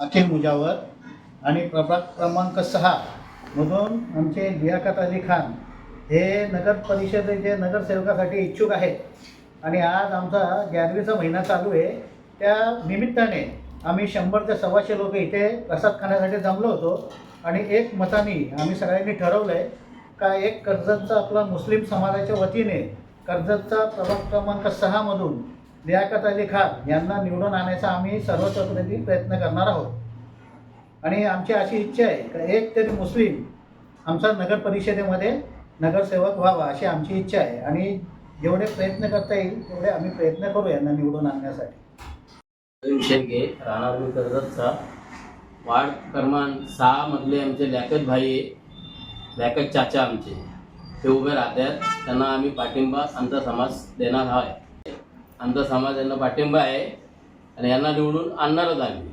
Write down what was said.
अखिल मुजावर. आणि प्रभाग क्रमांक सहा मधून आमचे लियाकत अली खान हे नगर परिषदेचे नगरसेवकासाठी इच्छुक आहेत. आणि आज आमचा ग्यारवीचा महिना चालू आहे. त्या निमित्ताने आम्ही शंभर ते सव्वाशे लोक इथे प्रसाद खाण्यासाठी जमलो होतो. आणि एक मताने आम्ही सगळ्यांनी ठरवलं आहे का एक कर्जतचा आपला मुस्लिम समाजाच्या वतीने कर्जतचा प्रभाग क्रमांक सहामधून लियाकत अली खान यांना निवडून आणायचा आम्ही सर्वतोपरी प्रयत्न करणार आहोत. आणि आमची अशी इच्छा आहे का एक तरी मुस्लिम आमचा नगर परिषदेमध्ये नगरसेवक व्हावा अशी आमची इच्छा आहे. आणि जेवढे प्रयत्न करता येईल तेवढे आम्ही प्रयत्न करू यांना निवडून आणण्यासाठी. शेळके राहणार मी कर्जतचा. वार्ड क्रमांक सहा मधले आमचे लॅकत भाई लॅकत चाचा आमचे. ते उभे राहतात. त्यांना आम्ही पाठिंबा आमचा समाज देणार आहे आमचा समाज यांना पाठिंबा आहे आणि यांना निवडून आणणारच आम्ही.